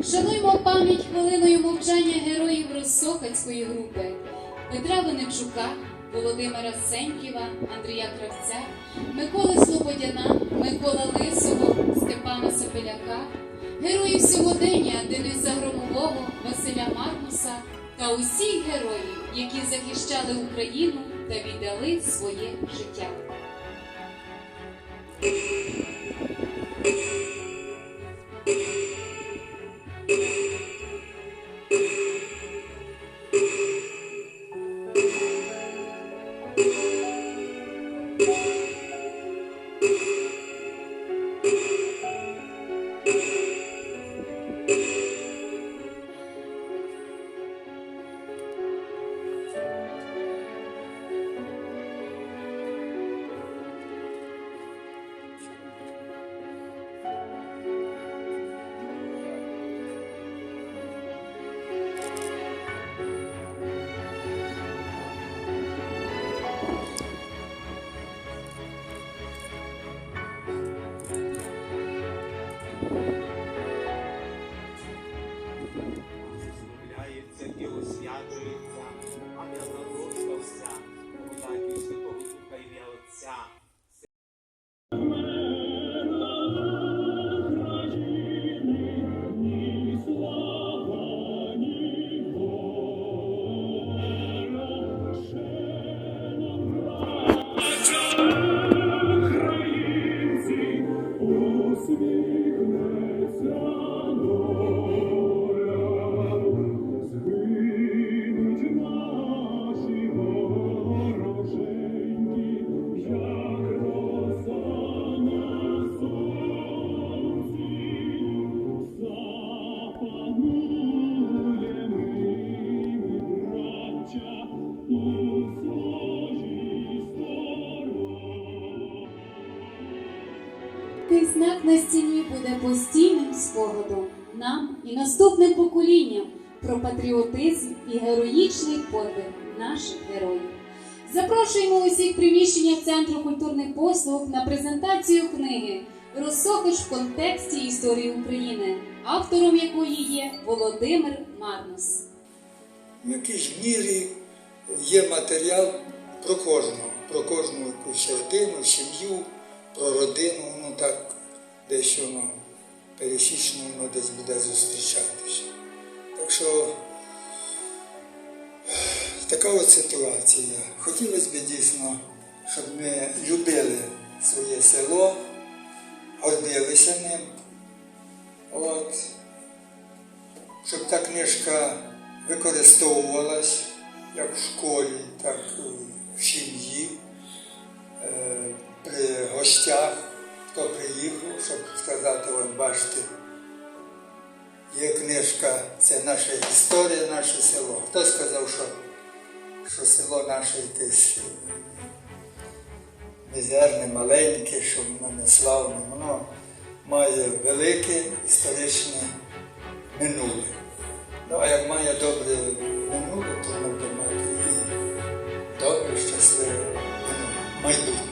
Вшануймо пам'ять хвилиною мовчання героїв Росохацької групи Петра Венечука, Володимира Сеньківа, Андрія Кравця, Миколи Слободяна, Микола Лисого, Степана Сопеляка, героїв сьогодення Дениса Громового, Василя Маркуса та усіх героїв, які захищали Україну та віддали своє життя. you. І освячується, а зарождався, так і Святого Духа ім'я Отця. Цей знак на стіні буде постійним спогадом нам і наступним поколінням про патріотизм і героїчний подвиг наших героїв. Запрошуємо усіх приміщення Центру культурних послуг на презентацію книги Росохоч в контексті історії України, автором якої є Володимир Марнус. в якійсь мірі є матеріал про кожного, про кожну якусь родину, сім'ю, про родину, ну так десь воно пересічно воно десь буде зустрічатися. Так що така от ситуація. Хотілося б дійсно, щоб ми любили своє село, гордилися ним. От щоб та книжка використовувалась як в школі, так і в сім'ї, е, при гостях, хто приїхав, щоб сказати, от бачите, є книжка, це наша історія, наше село. Хто сказав, що, що село наше якесь мізерне, маленьке, що воно не славне, воно має велике історичне минуле. Ну, а як має добре минуле, то воно мати і добре, щасливе минуле, майбутнє.